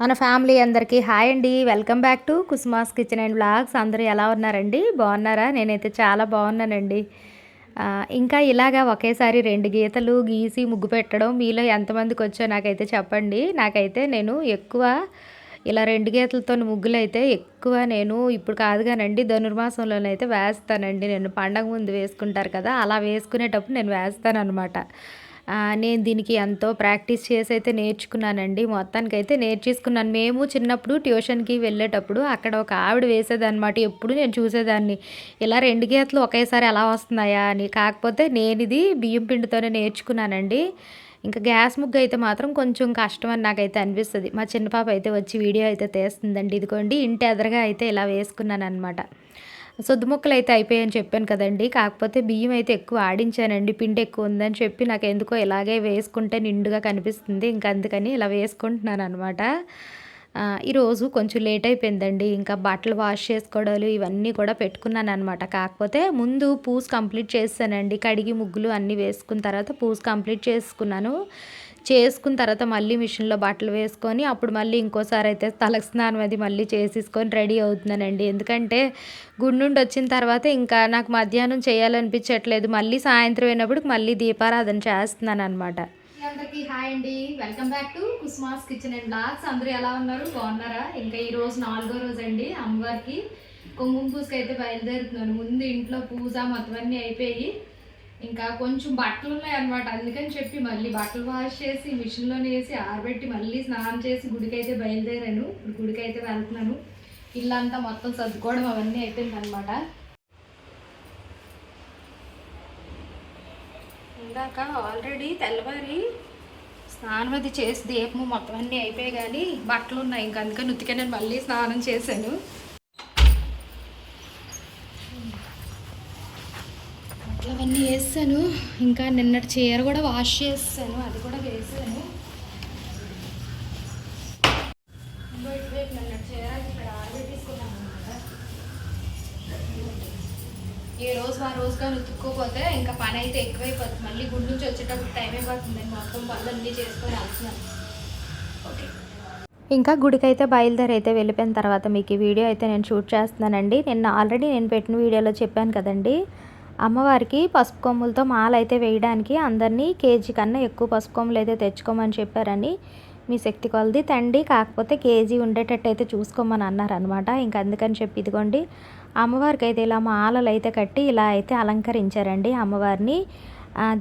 మన ఫ్యామిలీ అందరికీ హాయ్ అండి. Welcome back to Kusma's kitchen and blogs అందరూ ఎలా ఉన్నారండి? బాగున్నారా? నేనైతే చాలా బాగున్నానండి. ఇంకా ఇలాగా ఒకేసారి రెండు గీతలు గీసి ముగ్గు పెట్టడం మీలో ఎంతమందికి వచ్చో నాకైతే చెప్పండి. నాకైతే నేను ఎక్కువ ఇలా రెండు గీతలతో ముగ్గులు అయితే ఎక్కువ నేను ఇప్పుడు కాదు కానండి ధనుర్మాసంలోనైతే వేస్తానండి. నేను పండగ ముందు వేసుకుంటారు కదా అలా వేసుకునేటప్పుడు నేను వేస్తాను అనమాట నేను దీనికి ఎంతో ప్రాక్టీస్ చేసి అయితే నేర్చుకున్నానండి. మొత్తానికైతే నేర్చేసుకున్నాను. మేము చిన్నప్పుడు ట్యూషన్కి వెళ్ళేటప్పుడు అక్కడ ఒక ఆవిడ వేసేదనమాట ఎప్పుడు నేను చూసేదాన్ని. ఇలా రెండు గీతలు ఒకేసారి ఎలా వస్తున్నాయా అని. కాకపోతే నేను ఇది బియ్యం పిండితోనే నేర్చుకున్నానండి. ఇంకా గ్యాస్ ముగ్గు అయితే మాత్రం కొంచెం కష్టం అని నాకైతే అనిపిస్తుంది. మా చిన్న పాప అయితే వచ్చి వీడియో అయితే తీస్తుందండి. ఇదిగోండి ఇంటి ఎదురుగా అయితే ఇలా వేసుకున్నాను అనమాట సొద్దు ముక్కలు అయితే అయిపోయాయని చెప్పాను కదండి. కాకపోతే బియ్యం అయితే ఎక్కువ ఆడించానండి. పిండి ఎక్కువ ఉందని చెప్పి నాకు ఎందుకో ఇలాగే వేసుకుంటే నిండుగా కనిపిస్తుంది. ఇంకా అందుకని ఇలా వేసుకుంటున్నాను అనమాట ఈరోజు కొంచెం లేట్ అయిపోయిందండి. ఇంకా బట్టలు వాష్ చేసుకోవడాలు ఇవన్నీ కూడా పెట్టుకున్నాను అనమాట కాకపోతే ముందు పూజ కంప్లీట్ చేస్తానండి. కడిగి ముగ్గులు అన్నీ వేసుకున్న తర్వాత పూజ కంప్లీట్ చేసుకున్నాను. చేసుకున్న తర్వాత మళ్ళీ మిషన్లో బట్టలు వేసుకొని అప్పుడు మళ్ళీ ఇంకోసారి అయితే తలకు స్నానం అది మళ్ళీ చేసేసుకొని రెడీ అవుతున్నానండి. ఎందుకంటే గుడి నుండి వచ్చిన తర్వాత ఇంకా నాకు మధ్యాహ్నం చేయాలనిపించట్లేదు. మళ్ళీ సాయంత్రం అయినప్పుడు మళ్ళీ దీపారాధన చేస్తున్నాను అనమాట అందరికీ హాయ్ అండి. Welcome back to Kusma's kitchen and blogs అందరూ ఎలా ఉన్నారు? బాగున్నారా? ఇంకా ఈ రోజు నాలుగో రోజు అండి అమ్మవారికి. కుంకుమ పూజకి అయితే బయలుదేరుతున్నాను. ముందు ఇంట్లో పూజ మొత్తం అన్నీ అయిపోయి ఇంకా కొంచెం బట్టలు ఉన్నాయి అనమాట అందుకని చెప్పి మళ్ళీ బట్టలు వాష్ చేసి మిషన్లోనే వేసి ఆరబెట్టి మళ్ళీ స్నానం చేసి గుడికైతే బయలుదేరాను. ఇప్పుడు గుడికైతే వెళ్తున్నాను. ఇల్లంతా మొత్తం సర్దుకోవడం అవన్నీ అయిపోయింది అనమాట ఇందాక ఆల్రెడీ తెల్లవారి స్నానం అది చేసి దీపము మొత్తం అన్నీ అయిపోయాయి కానీ బట్టలు ఉన్నాయి. ఇంకా అందుకని ఉతికే నేను మళ్ళీ స్నానం చేశాను. బట్టలు అవన్నీ వేసాను ఇంకా నిన్నటి చీర కూడా వాష్ చేసాను అది కూడా వేసాను. ఏ రోజు ఆ రోజు కానీ ఉతుక్కోపోతే ఇంకా పని అయితే ఎక్కువైపోతుంది. మళ్ళీ గుడి నుంచి వచ్చేటప్పుడు టైం అయిపోతుంది. మొత్తం పనులు అన్నీ చేసుకొని వెళ్తున్నాను. ఓకే ఇంకా గుడికైతే బయలుదేరి అయితే వెళ్ళిపోయిన తర్వాత మీకు ఈ వీడియో అయితే నేను షూట్ చేస్తున్నానండి. నిన్న ఆల్రెడీ నేను పెట్టిన వీడియోలో చెప్పాను కదండి. అమ్మవారికి పసుపు కొమ్ములతో మాల అయితే వేయడానికి అందరినీ కేజీ కన్నా ఎక్కువ పసుపు కొమ్ములు అయితే తెచ్చుకోమని చెప్పారని మీ శక్తి కొలది తండి కాకపోతే కేజీ ఉండేటట్టు అయితే చూసుకోమని అన్నారనమాట ఇంకా అందుకని చెప్పి ఇదిగోండి అమ్మవారికి అయితే ఇలా మాలలు అయితే కట్టి ఇలా అయితే అలంకరించారండి అమ్మవారిని.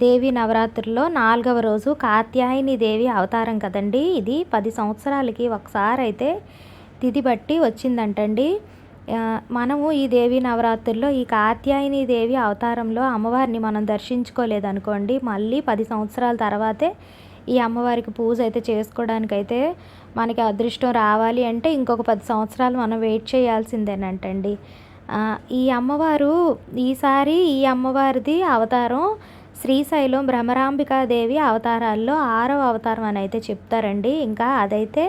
దేవి నవరాత్రుల్లో నాలుగవ రోజు కాత్యాయని దేవి అవతారం కదండి. ఇది పది సంవత్సరాలకి ఒకసారి అయితే తిది బట్టి వచ్చిందంటండి. మనము ఈ దేవి నవరాత్రుల్లో ఈ కాత్యాయని దేవి అవతారంలో అమ్మవారిని మనం దర్శించుకోలేదనుకోండి మళ్ళీ పది సంవత్సరాల తర్వాతే ఈ అమ్మవారికి పూజ అయితే చేసుకోవడానికైతే మనకి అదృష్టం రావాలి అంటే ఇంకొక పది సంవత్సరాలు మనం వెయిట్ చేయాల్సిందేనంటండి. ఈ అమ్మవారు ఈసారి ఈ అమ్మవారిది అవతారం శ్రీశైలం భ్రమరాంబికాదేవి అవతారాల్లో ఆరవ అవతారం అని అయితే చెప్తారండి. ఇంకా అదైతే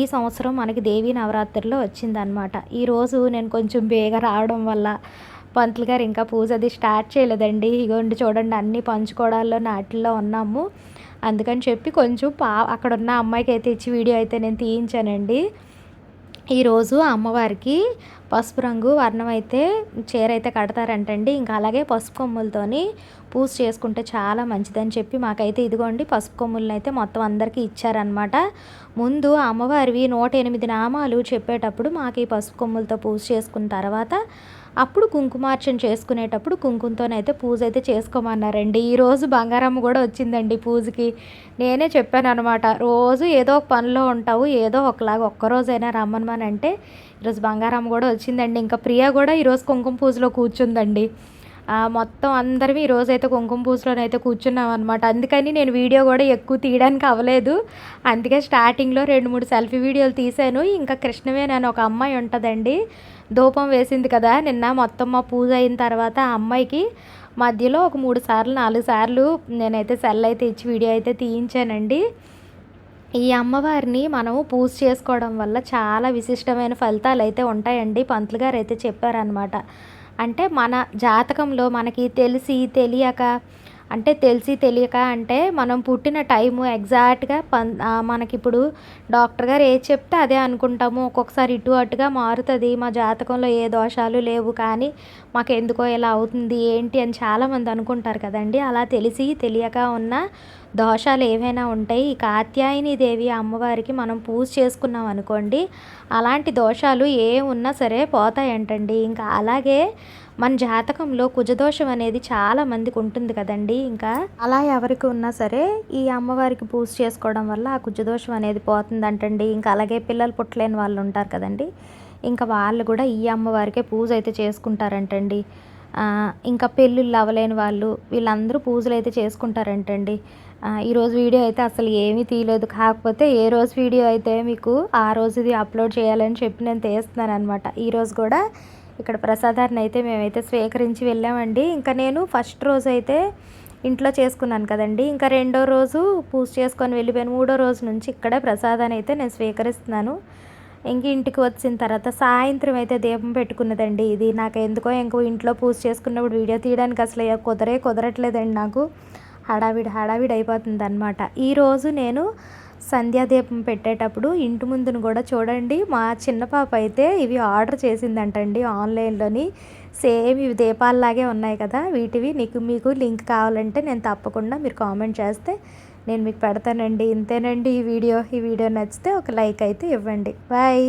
ఈ సంవత్సరం మనకి దేవీ నవరాత్రిలో వచ్చిందనమాట ఈరోజు నేను కొంచెం బేగ రావడం వల్ల పంతులు గారు ఇంకా పూజ అది స్టార్ట్ చేయలేదండి. ఇగోండి చూడండి అన్ని పంచుకోవడాల్లో నాటిల్లో ఉన్నాము. అందుకని చెప్పి కొంచెం పా అక్కడ ఉన్న అమ్మాయికి అయితే ఇచ్చి వీడియో అయితే నేను తీయించానండి. ఈరోజు అమ్మవారికి పసుపు రంగు వర్ణం అయితే చీర అయితే కడతారంటండి. ఇంకా అలాగే పసుపు కొమ్ములతోని పూజ చేసుకుంటే చాలా మంచిదని చెప్పి మాకైతే ఇదిగోండి పసుపు కొమ్ములను అయితే మొత్తం అందరికీ ఇచ్చారనమాట ముందు అమ్మవారివి నూట ఎనిమిది నామాలు చెప్పేటప్పుడు మాకు ఈ పసుపు కొమ్ములతో పూజ చేసుకున్న తర్వాత అప్పుడు కుంకుమార్చన చేసుకునేటప్పుడు కుంకుమతోనైతే పూజ అయితే చేసుకోమన్నారండి. ఈరోజు బంగారమ్మ కూడా వచ్చిందండి పూజకి. నేనే చెప్పాను అనమాట రోజు ఏదో ఒక పనిలో ఉంటావు ఏదో ఒకలాగా ఒక్కరోజైనా రమ్మనమని అంటే ఈరోజు బంగారమ్మ కూడా వచ్చిందండి. ఇంకా ప్రియ కూడా ఈరోజు కుంకుమ పూజలో కూర్చుందండి. మొత్తం అందరం ఈరోజు అయితే కుంకుమ పూజలోనైతే కూర్చున్నాం అనమాట అందుకని నేను వీడియో కూడా ఎక్కువ తీయడానికి అవ్వలేదు. అందుకే స్టార్టింగ్లో రెండు మూడు సెల్ఫీ వీడియోలు తీశాను. ఇంకా కృష్ణమే అని ఒక అమ్మాయి ఉంటుందండి. ధూపం వేసింది కదా నిన్న మొత్తం మా పూజ అయిన తర్వాత ఆ అమ్మాయికి మధ్యలో ఒక మూడు సార్లు నాలుగు సార్లు నేనైతే సెల్ అయితే ఇచ్చి వీడియో అయితే తీయించానండి. ఈ అమ్మవారిని మనము పూజ చేసుకోవడం వల్ల చాలా విశిష్టమైన ఫలితాలు అయితే ఉంటాయండి పంతులు గారు అయితే చెప్పారనమాట అంటే మన జాతకంలో మనకి తెలిసి తెలియక అంటే తెలిసి తెలియక అంటే మనం పుట్టిన టైము ఎగ్జాక్ట్గా పన్ మనకిప్పుడు డాక్టర్ గారు ఏది చెప్తే అదే అనుకుంటాము. ఒక్కొక్కసారి ఇటు అటుగా మారుతుంది. మా జాతకంలో ఏ దోషాలు లేవు కానీ మాకు ఎందుకో ఇలా అవుతుంది ఏంటి అని చాలామంది అనుకుంటారు కదండి. అలా తెలిసి తెలియక ఉన్న దోషాలు ఏవైనా ఉంటాయి ఈ కాత్యాయని దేవి అమ్మవారికి మనం పూజ చేసుకున్నాం అనుకోండి అలాంటి దోషాలు ఏ ఉన్నా సరే పోతాయంటండి. ఇంకా అలాగే మన జాతకంలో కుజదోషం అనేది చాలా మందికి ఉంటుంది కదండి. ఇంకా అలా ఎవరికి ఉన్నా సరే ఈ అమ్మవారికి పూజ చేసుకోవడం వల్ల ఆ కుజదోషం అనేది పోతుందంటండి. ఇంకా అలాగే పిల్లలు పుట్టలేని వాళ్ళు ఉంటారు కదండి. ఇంకా వాళ్ళు కూడా ఈ అమ్మవారికే పూజ అయితే చేసుకుంటారంటండి. ఇంకా పెళ్ళిళ్ళు అవ్వలేని వాళ్ళు వీళ్ళందరూ పూజలు అయితే చేసుకుంటారంటండి. ఈరోజు వీడియో అయితే అసలు ఏమీ తీయలేదు. కాకపోతే ఏ రోజు వీడియో అయితే మీకు ఆ రోజుది అప్లోడ్ చేయాలని చెప్పి నేను తీస్తున్నాను అనమాట ఈరోజు కూడా ఇక్కడ ప్రసాదాన్ని అయితే మేమైతే స్వీకరించి వెళ్ళామండి. ఇంకా నేను ఫస్ట్ రోజు అయితే ఇంట్లో చేసుకున్నాను కదండి. ఇంకా రెండో రోజు పూజ చేసుకొని వెళ్ళిపోయాను. మూడో రోజు నుంచి ఇక్కడే ప్రసాదాన్ని అయితే నేను స్వీకరిస్తున్నాను. ఇంక ఇంటికి వచ్చిన తర్వాత సాయంత్రం అయితే దీపం పెట్టుకున్నదండి ఇది. నాకు ఎందుకో ఇంకో ఇంట్లో పూజ చేసుకున్నప్పుడు వీడియో తీయడానికి అసలు కుదరే కుదరట్లేదండి నాకు. హడావిడి హడావిడి అయిపోతుంది అనమాట ఈరోజు నేను సంధ్యాదీపం పెట్టేటప్పుడు ఇంటి ముందును కూడా చూడండి మా చిన్న పాప అయితే ఇవి ఆర్డర్ చేసిందంటండి ఆన్లైన్లోని. సేమ్ ఇవి దీపాలలాగే ఉన్నాయి కదా వీటివి. నీకు మీకు లింక్ కావాలంటే నేను తప్పకుండా మీరు కామెంట్ చేస్తే నేను మీకు పెడతానండి ఇంతేనండి ఈ వీడియో. ఈ వీడియో నచ్చితే ఒక లైక్ అయితే ఇవ్వండి. బాయ్.